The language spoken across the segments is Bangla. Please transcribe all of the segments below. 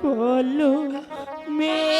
follow me.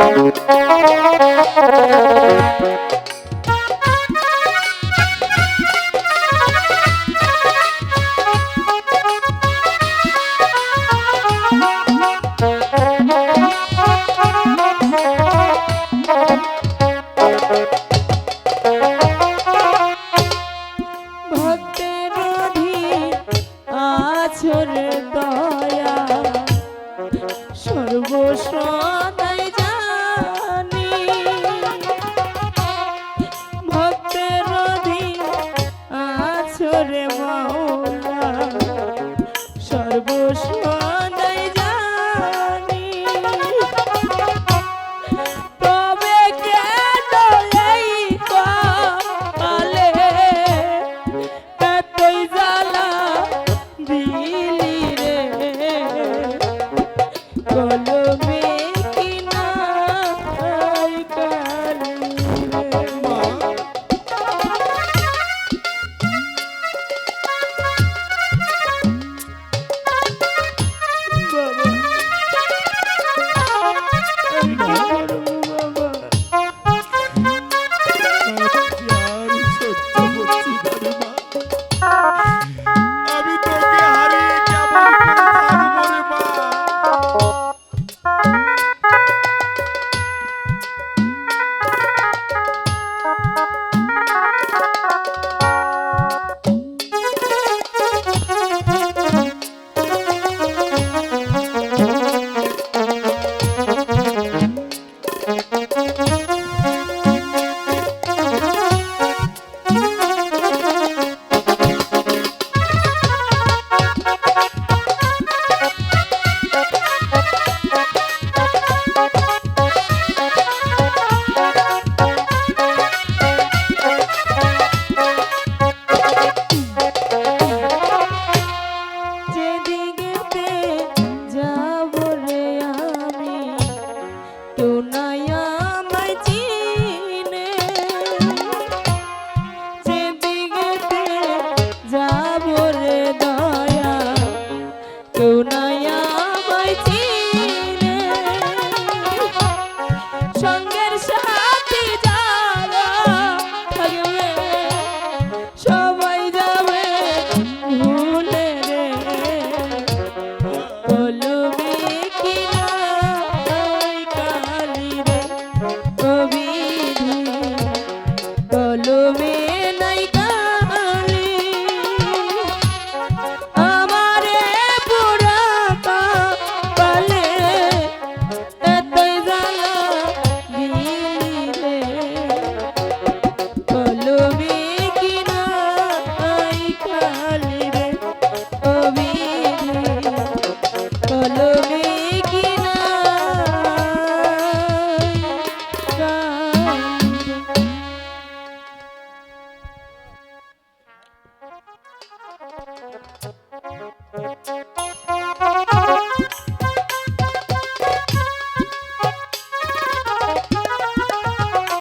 Thank you. রে মৌলা সর্বসদাই জানি। তবে কেন এই কপালে এতই জ্বালা দিলি রে? কলম তুন Thank you.